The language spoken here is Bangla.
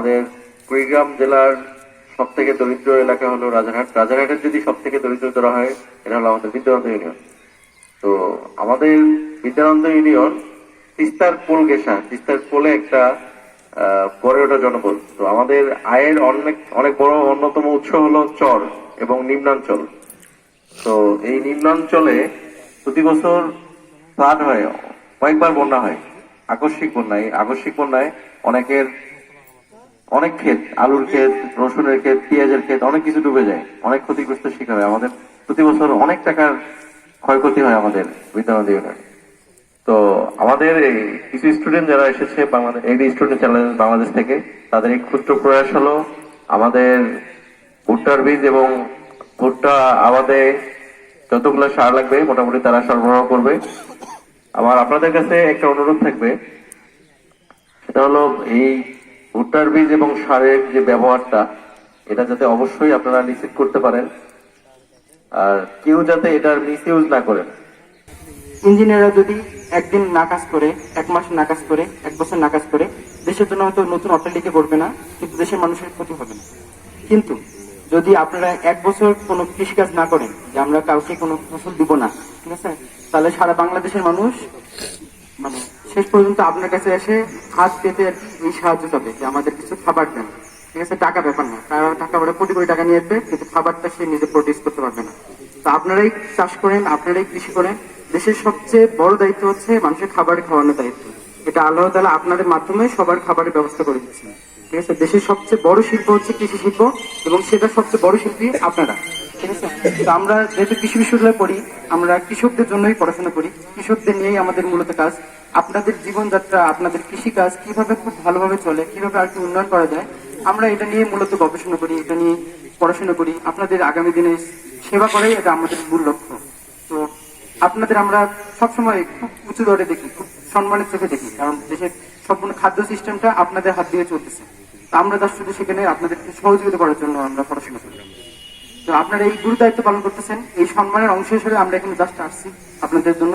আমাদের কুড়িগ্রাম জেলার সব থেকে দরিদ্র এলাকা হলো রাজারহাট। রাজারহাটের যদি সব থেকে দরিদ্র ধরা হয়, এটা হলো আমাদের বিদ্যানন্দ ইউনিয়ন। তো আমাদের বিদ্যানন্দ ইউনিয়ন তিস্তার পোল গেসা তিস্তার পোলে একটা গড়ে ওঠা জনপদ। তো আমাদের আয়ের অনেক অনেক বড় অন্যতম উৎস হলো চর এবং নিম্নাঞ্চল। তো এই নিম্নাঞ্চলে প্রতি বছর ফ্লাড হয় কয়েকবার বন্যা হয়। আকস্মিক বন্যায় আকস্মিক বন্যায় অনেকের অনেক ক্ষেত, আলুর ক্ষেত, রসুনের ক্ষেত, পেঁয়াজের ক্ষেত, অনেক কিছু ডুবে যায়। অনেক ক্ষতিগ্রস্ত শিকার হয়। আমাদের প্রতি বছর অনেক টাকার ক্ষয়ক্ষতি হয় আমাদের বিদ্যানন্দ ইউনিয়নে তো আমাদের এই কিছু স্টুডেন্ট যারা এসেছে Bangladesh agri student challenge Bangladesh থেকে, তাদের এই ক্ষুদ্র প্রয়াস হলো আমাদের ভুট্টার বীজ এবং ভুট্টা আবাদে যতগুলো সার লাগবে, মোটামুটি তারা সরবরাহ করবে। আমার আপনাদের কাছে একটা অনুরোধ থাকবে। সেটা হলো এই ভুট্টার বীজ এবং সারের যে ব্যবহারটা, এটা যাতে অবশ্যই আপনারা নিশ্চিত করতে পারেন। আর কেউ যাতে এটার মিস ইউজ না করেন। ইঞ্জিনিয়াররা যদি একদিন নাকাজ করে, এক মাস নাকাজ করে, এক বছর নাকাজ করে, দেশের জন্য হয়তো নতুন অট্টালিকা করবে না, কিন্তু দেশের মানুষের ক্ষতি হবে না। কিন্তু যদি আপনারা এক বছর কোনো কৃষিকাজ না করেন, যে আমরা কাউকে কোনো ফসল দিব না, ঠিক আছে? তাহলে সারা বাংলাদেশের মানুষ মানে শেষ পর্যন্ত আপনার কাছে এসে হাত পেতে এই সাহায্য চাবে যে আমাদের কিছু খাবার দেন। ঠিক আছে? টাকা ব্যাপার না। তারা টাকা ওরা কোটি কোটি টাকা নিয়ে আসবে, কিন্তু খাবারটা সে নিজে প্রডিউস করতে পারবে না। তো আপনারাই চাষ করেন, আপনারাই কৃষি করেন। দেশের সবচেয়ে বড় দায়িত্ব হচ্ছে মানুষের খাবার খাওয়ানোর দায়িত্ব। এটা আল্লাহ তালা আপনাদের মাধ্যমে সবার খাবারের ব্যবস্থা করে দিচ্ছেন ঠিক আছে? দেশের সবচেয়ে বড় শিল্প হচ্ছে কৃষি শিল্প, এবং সেটা সবচেয়ে বড় শিল্পী আপনারা। ঠিক আছে? তো আমরা যেহেতু কৃষি বিশ্ববিদ্যালয়ে পড়ি, আমরা কৃষকদের জন্যই পড়াশোনা করি। কৃষকদের নিয়েই আমাদের মূলত কাজ। আপনাদের জীবনযাত্রা, আপনাদের কৃষি কাজ কীভাবে খুব ভালোভাবে চলে, কীভাবে আর কি উন্নয়ন করা যায়, আমরা এটা নিয়ে মূলত গবেষণা করি, এটা নিয়ে পড়াশোনা করি। আপনাদের আগামী দিনে সেবা করাই এটা আমাদের মূল লক্ষ্য। তো আপনাদের আমরা সবসময় খুব উঁচু দরে দেখি, খুব সম্মানের চোখে দেখি, কারণ দেশের সম্পূর্ণ খাদ্য সিস্টেমটা আপনাদের হাত দিয়ে চলতেছে। আমরা তার শুধু সেখানে আপনাদেরকে সহযোগিতা করার জন্য আমরা পড়াশোনা করি। তো আপনারা এই গুরু দায়িত্ব পালন করতেছেন, এই সম্মানের অংশ হিসেবে আমরা এখানে জাস্ট আসছি। আপনাদের জন্য